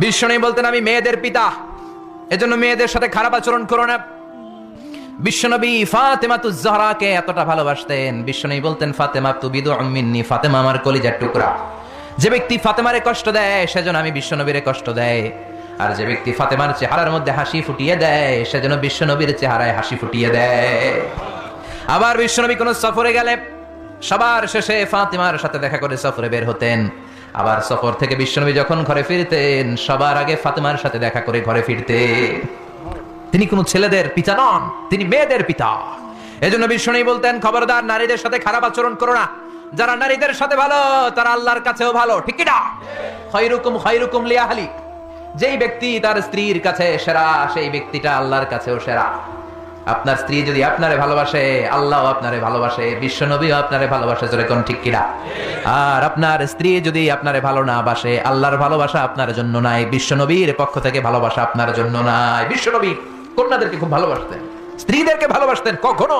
বিশ্বনবী বলতেন, আমি মেয়েদের পিতা। এজন্য মেয়েদের সাথে খারাপ আচরণ করো না। বিশ্বনবী ফাতেমা তু জাহরাকে এতটা ভালোবাসতেন। বিশ্বনবী বলতেন, ফাতেমা তু বিদু মিন্নি ফাতেমা আমার কলিজার টুকরা। যে ব্যক্তি ফাতেমারে কষ্ট দেয়, সেজন্য আমি বিশ্বনবীরে কষ্ট দেয় আর যে ব্যক্তি ফাতেমার চেহারার মধ্যে হাসি ফুটিয়ে দেয়, সেজন্য বিশ্বনবীর চেহারায় হাসি ফুটিয়ে দেয়। আবার বিশ্বনবী কোন সফরে গেলে সবার শেষে ফাতেমার সাথে দেখা করে সফরে বের হতেন। আবার সফর থেকে বিশ্বনবী যখন ঘরে ফিরতেন, সবার আগে ফাতেমার সাথে দেখা করে ঘরে ফিরতে তিনি কোনো ছেলেদের পিতা নন, তিনি মেয়েদের পিতা। এজন্য বিষ্ণু বলতেন, খবরদার, নারীদের সাথে খারাপ আচরণ করো না। যারা নারীদের সাথে ভালো, তারা আল্লাহর কাছেও ভালো, ঠিক না? খৈরুকুম খৈরুকুম লিয়াহালি যেই ব্যক্তি তার স্ত্রীর কাছে সেরা, সেই ব্যক্তিটা আল্লাহর কাছেও সেরা। আপনার স্ত্রী যদি আপনারে ভালোবাসে, আল্লাহ আপনারে ভালোবাসে, বিশ্ব নবীও আপনারে ভালোবাসে যেরকম কোন ঠিক কিনা? আর আপনার স্ত্রী যদি আপনারে ভালো না বাসে, আল্লাহর ভালোবাসা আপনার জন্য নাই, বিশ্ব নবীর পক্ষ থেকে ভালোবাসা আপনার জন্য নাই। বিশ্ব নবী কন্যাদেরকে খুব ভালোবাসতেন, স্ত্রীদেরকে ভালোবাসতেন, কখনো